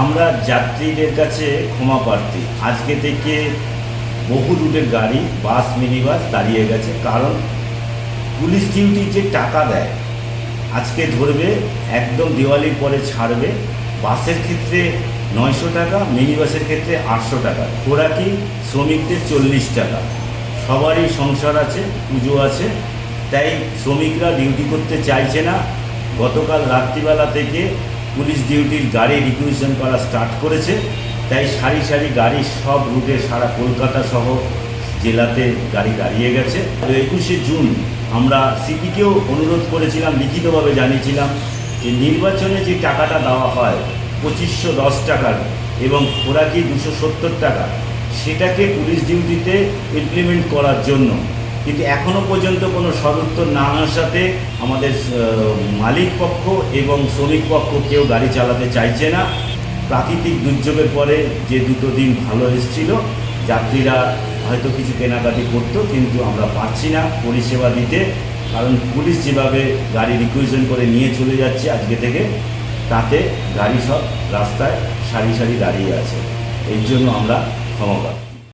আমরা যাত্রীদের কাছে ক্ষমা প্রার্থী। আজকে থেকে বহু রুটের গাড়ি, বাস মিনি বাস দাঁড়িয়ে গেছে। কারণ পুলিশ ডিউটি যে টাকা দেয়। আজকে ধরবে, একদম দিওয়ালির পরে ছাড়বে। বাসের ক্ষেত্রে নয়শো টাকা মিনি বাসের ক্ষেত্রে আটশো টাকা। খোরাকি শ্রমিকদের চল্লিশ টাকা। সবারই সংসার আছে, পুজো আছে। তাই শ্রমিকরা ডিউটি করতে চাইছে না। গতকাল রাত্রিবেলা থেকে পুলিশ ডিউটির গাড়ি রিকুইশন করা স্টার্ট করেছে। তাই সারি সারি গাড়ি সব রুটে সারা কলকাতা সহ জেলাতে গাড়ি দাঁড়িয়ে গেছে। একুশে জুন আমরা সিপিকেও অনুরোধ করেছিলাম, লিখিতভাবে জানিয়েছিলাম যে নির্বাচনে যে টাকাটা দেওয়া হয়, পঁচিশশো দশ টাকার এবং খোরাকি দুশো সত্তর টাকা, সেটাকে পুলিশ ডিউটিতে ইমপ্লিমেন্ট করার জন্য কিন্তু এখনও পর্যন্ত কোনো সদুত্তর না আসাতে আমাদের আহ, মালিক পক্ষ এবং শ্রমিক পক্ষ কেউ গাড়ি চালাতে চাইছে না। প্রাকৃতিক দুর্যোগের পরে যে দুটো দিন ভালো এসেছিল যাত্রীরা হয়তো কিছু কেনাকাটি করতো কিন্তু আমরা পারছি না পরিষেবা দিতে কারণ পুলিশ যেভাবে গাড়ি রিকুইশন করে নিয়ে চলে যাচ্ছে আজকে থেকে তাতে গাড়ি সব রাস্তায় সারি সারি দাঁড়িয়ে আছে। এর জন্য আমরা ক্ষমা